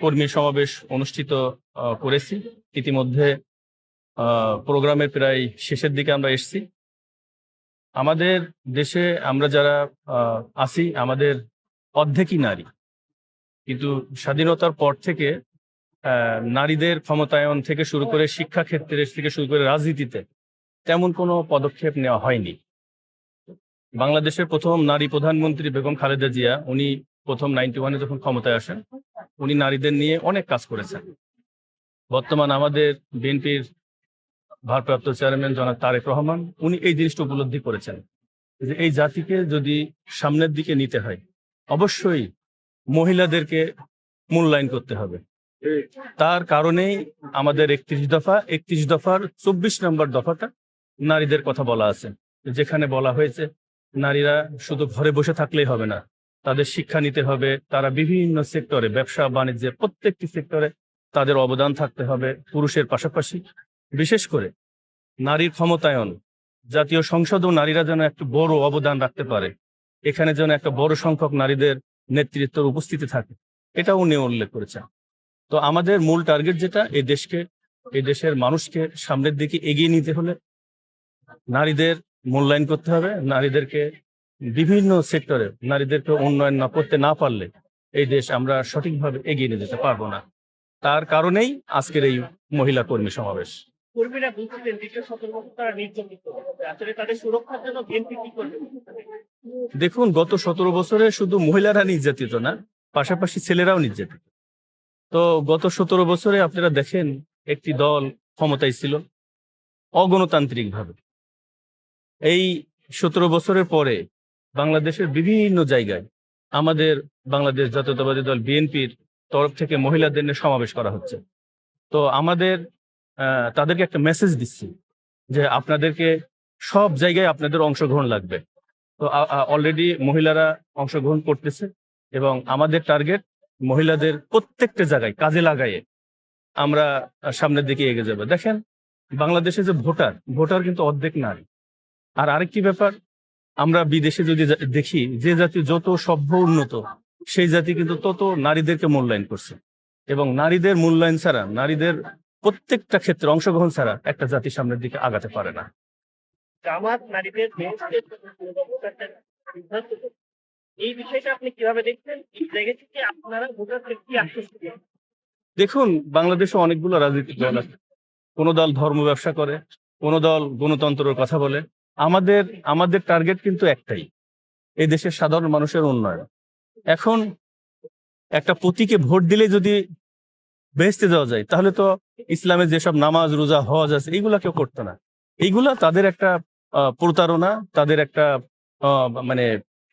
কর্মী সমাবেশ অনুষ্ঠিত করেছি। ইতিমধ্যে প্রোগ্রামের প্রায় শেষের দিকে আমরা এসেছি। আমাদের দেশে আমরা যারা আছি, আমাদের অর্ধেকই নারী। কিন্তু স্বাধীনতার পর থেকে নারীদের ক্ষমতায়ন থেকে শুরু করে শিক্ষা ক্ষেত্রে থেকে শুরু করে রাজনীতিতে তেমন কোনো পদক্ষেপ নেওয়া হয়নি। বাংলাদেশের প্রথম নারী প্রধানমন্ত্রী বেগম খালেদা জিয়া, উনি প্রথম নাইনটি ওয়ানে যখন ক্ষমতায় আসেন, উনি নারীদের নিয়ে অনেক কাজ করেছেন। বর্তমান আমাদের বিএনপির ভারপ্রাপ্ত চেয়ারম্যান জনাব তারেক রহমান, উনি এই জিনিসটা উপলব্ধি করেছেন যে এই জাতিকে যদি সামনের দিকে নিতে হয়, অবশ্যই মহিলাদেরকে মূল্যায়ন করতে হবে। তার কারণেই আমাদের একত্রিশ দফা, একত্রিশ দফার চব্বিশ নম্বর দফাটা নারীদের কথা বলা আছে। যেখানে বলা হয়েছে, নারীরা শুধু ঘরে বসে থাকলেই হবে না তাদের শিক্ষা নিতে হবে, তারা বিভিন্ন সেক্টরে, ব্যবসা, বাণিজ্যে, প্রত্যেকটি সেক্টরে তাদের অবদান থাকতে হবে পুরুষের পাশাপাশি। বিশেষ করে নারীর ক্ষমতায়ন, জাতীয় সংসদও নারীরা যেন একটু বড় অবদান রাখতে পারে, এখানে যেন একটা বড় সংখ্যক নারীদের নেতৃত্বের উপস্থিতি থাকে এটা উনি উল্লেখ করেছেন। তো আমাদের মূল টার্গেট যেটা, এই দেশকে, এই দেশের মানুষকে সামনের দিকে এগিয়ে নিতে হলে নারীদের মূল্যায়ন করতে হবে, নারীদেরকে বিভিন্ন সেক্টরে নারীদেরকে উন্নয়ন না করতে না পারলে এই দেশ আমরা সঠিকভাবে এগিয়ে নিয়ে যেতে পারব না। তার কারণেই আজকের এই মহিলা কর্মী সমাবেশ। কর্মীরা বলছিলেন দ্বিতীয় সতর্কতা নির্যাতিত আসলে তাদের সুরক্ষার জন্য বিএনপি কি করবে? দেখুন গত সতেরো বছরে শুধু মহিলারা নির্যাতিত না পাশাপাশি ছেলেরাও নির্যাতিত। তো গত সতেরো বছরে আপনারা দেখেন একটি দল ক্ষমতায় ছিল অগণতান্ত্রিক ভাবে এই সতেরো বছরের পরে বাংলাদেশের বিভিন্ন জায়গায় আমাদের বাংলাদেশ জাতীয়তাবাদী দল বিএনপির তরফ থেকে মহিলাদের নিয়ে সমাবেশ করা হচ্ছে। তো আমাদের তাদেরকে একটা মেসেজ দিচ্ছি যে আপনাদেরকে সব জায়গায় আপনাদের অংশগ্রহণ লাগবে। তো অলরেডি মহিলারা অংশগ্রহণ করতেছে এবং আমাদের টার্গেট মহিলাদের প্রত্যেকটা জায়গায়, কাজে লাগাইয়ে আমরা সামনের দিকে এগিয়ে যাব। দেখেন, বাংলাদেশে যে ভোটার ভোটার কিন্তু অর্ধেক নারী আর আরেকটি ব্যাপার আমরা বিদেশে যদি দেখি যে জাতি যত সভ্য উন্নত সেই জাতি কিন্তু তত নারীদেরকে মূল্যায়ন করছে। এবং নারীদের মূল্যায়ন ছাড়া নারীদের প্রত্যেকটা ক্ষেত্রে অংশগ্রহণ ছাড়া একটা জাতি সামনের দিকে আগাতে পারে না। নারীদের বেহেশতের জন্য পূর্ববর্তী একটা সিদ্ধান্ত নেবে। এই বিষয়টা আপনি কীভাবে দেখছেন? এই জায়গা থেকে আপনারা ভোটারদের কি আশ্বস্ত দেখুন বাংলাদেশে অনেকগুলো রাজনৈতিক দল আছে। কোনো দল ধর্ম ব্যবসা করে কোনো দল গণতন্ত্রের কথা বলে আমাদের আমাদের টার্গেট কিন্তু একটাই, এই দেশের সাধারণ মানুষের উন্নয়ন। এখন একটা প্রতীকে ভোট দিলে যদি বেহেস্তে যাওয়া যায়, তাহলে তো ইসলামের যেসব নামাজ, রোজা, হজ আছে এইগুলা কেউ করতো না। এইগুলা তাদের একটা প্রতারণা, তাদের একটা মানে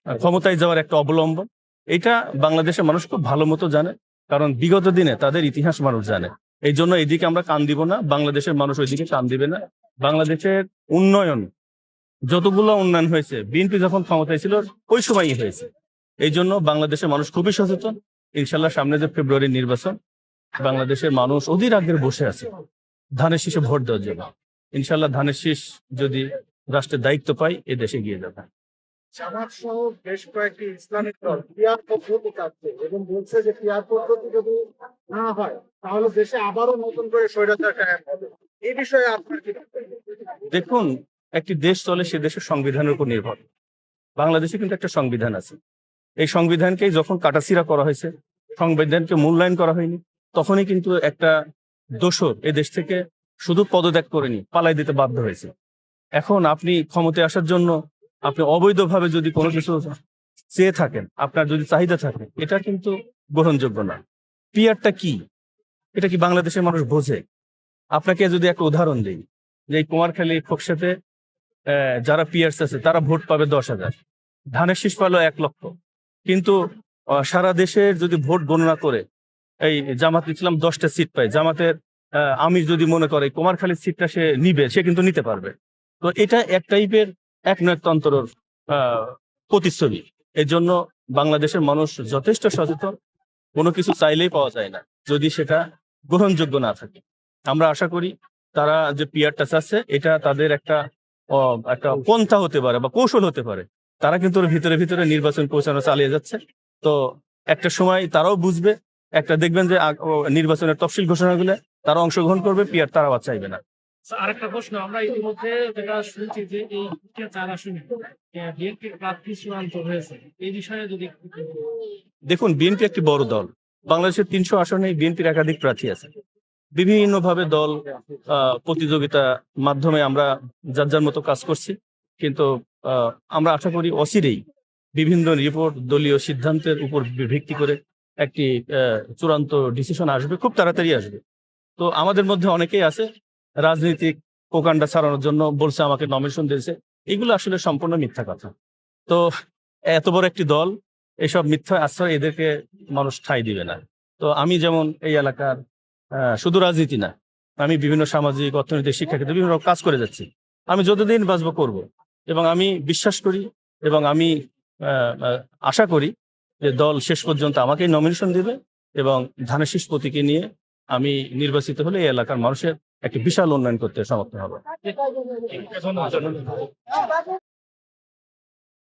ক্ষমতায় যাওয়ার একটা অবলম্বন। এটা বাংলাদেশের মানুষ খুব ভালো মতো জানে, কারণ বিগত দিনে তাদের ইতিহাস মানুষ জানে। এই জন্য এদিকে আমরা কান দিব না, বাংলাদেশের মানুষ ওইদিকে কান দিবে না। বাংলাদেশের উন্নয়ন যতগুলো উন্নয়ন হয়েছে বিএনপি যখন ক্ষমতায় ছিল ওই সময়ই হয়েছে। এই জন্য বাংলাদেশের মানুষ খুবই সচেতন। ইনশাল্লাহ সামনে যে ফেব্রুয়ারি নির্বাচন বাংলাদেশের মানুষ অধীর আগ্রহে বসে আছে ধানের শীষে ভোট দেওয়ার জন্য। ইনশাল্লাহ ধানের শীষ যদি রাষ্ট্রের দায়িত্ব পাই এ দেশে গিয়ে যাবে। জামাত সহ বেশ কয়েকটি ইসলামিক দল পিয়ার পদ্ধতি চাচ্ছে এবং বলছে যে পিয়ার পদ্ধতি যদি না হয় তাহলে দেশে আবারও নতুন করে স্বৈরাচার কায়েম হবে। এই বিষয়ে আপনার কি দেখুন একটি দেশ চলে সে দেশের সংবিধানের উপর নির্ভর। বাংলাদেশে কিন্তু একটা সংবিধান আছে। এই সংবিধানকেই যখন কাটাছিরা করা হয়েছে, সংবিধানকে মূল্যায়ন করা হয়নি, তখনই কিন্তু একটা দোষর এ দেশ থেকে শুধু পদত্যাগ করেনি পালাই দিতে বাধ্য হয়েছে। এখন আপনি ক্ষমতায় আসার জন্য আপনি অবৈধভাবে যদি কোনো কিছু চেয়ে থাকেন, আপনার যদি চাহিদা থাকে, এটা কিন্তু গ্রহণযোগ্য না। পিয়ারটা কি? এটা কি বাংলাদেশের মানুষ বোঝে? আপনাকে যদি একটা উদাহরণ দিই, যে এই কুমারখালী ফোকসাতে যারা পিয়ার্স আছে, তারা ভোট পাবে দশ হাজার। ধানের শীষ পালো এক লক্ষ। কিন্তু সারা দেশের যদি ভোট গণনা করে, এই জামাত ইসলাম দশটা সিট পায়। জামাতের আমির যদি মনে করে কুমারখালীর সিটটা সে নিবে, সে কিন্তু নিতে পারবে। তো এটা এক টাইপের এক নয়তন্ত্রর প্রতিচ্ছবি। এর জন্য বাংলাদেশের মানুষ যথেষ্ট সচেতন। কোনো কিছু চাইলেই পাওয়া যায় না, যদি সেটা গ্রহণযোগ্য না থাকে। আমরা আশা করি, তারা যে পিয়ারটা চাচ্ছে এটা তাদের একটা একটা পন্থা হতে পারে বা কৌশল হতে পারে। তারা কিন্তু ওর ভিতরে ভিতরে নির্বাচন পৌঁছানো চালিয়ে যাচ্ছে। তো একটা সময় তারাও বুঝবে একটা দেখবেন যে নির্বাচনের তফসিল ঘোষণা হলে তারা অংশগ্রহণ করবে পিয়ার তারা আবার চাইবে না। আরেকটা প্রশ্ন। আমরা ইতিমধ্যে যেটা শুনছি যে এই চার আসনে বিএনপির প্রার্থী চূড়ান্ত হয়েছে। এই বিষয়ে যদি দেখুন বিএনপি একটি বড় দল। বাংলাদেশের তিনশো আসনে বিএনপির একাধিক প্রার্থী আছে। বিভিন্নভাবে দল প্রতিযোগিতা মাধ্যমে আমরা যার যার মতো কাজ করছি। কিন্তু আমরা আশা করি অচিরেই বিভিন্ন রিপোর্ট, দলীয় সিদ্ধান্তের উপর ভিত্তি করে একটি চূড়ান্ত ডিসিশন আসবে, খুব তাড়াতাড়ি আসবে। তো আমাদের মধ্যে অনেকেই আছে, রাজনৈতিক প্রকাণ্ডা ছাড়ানোর জন্য বলছে, আমাকে নমিনেশন দিয়েছে। এগুলো আসলে সম্পূর্ণ মিথ্যা কথা। তো এত বড় একটি দল, এসব মিথ্যা আশ্রয় এদেরকে মানুষ ঠাঁই দিবে না। তো আমি যেমন এই এলাকার শুধু রাজনীতি না, আমি বিভিন্ন সামাজিক, অর্থনৈতিক, শিক্ষাক্ষেত্রে বিভিন্ন কাজ করে যাচ্ছি। আমি যতদিন বাঁচবো করব। এবং আমি বিশ্বাস করি এবং আমি আশা করি যে দল শেষ পর্যন্ত আমাকে নমিনেশন দিবে এবং ধানের শীষ প্রতীকে নিয়ে আমি নির্বাচিত হলে এই এলাকার মানুষের একটি বিশাল উন্নয়ন করতে সমর্থ হবে।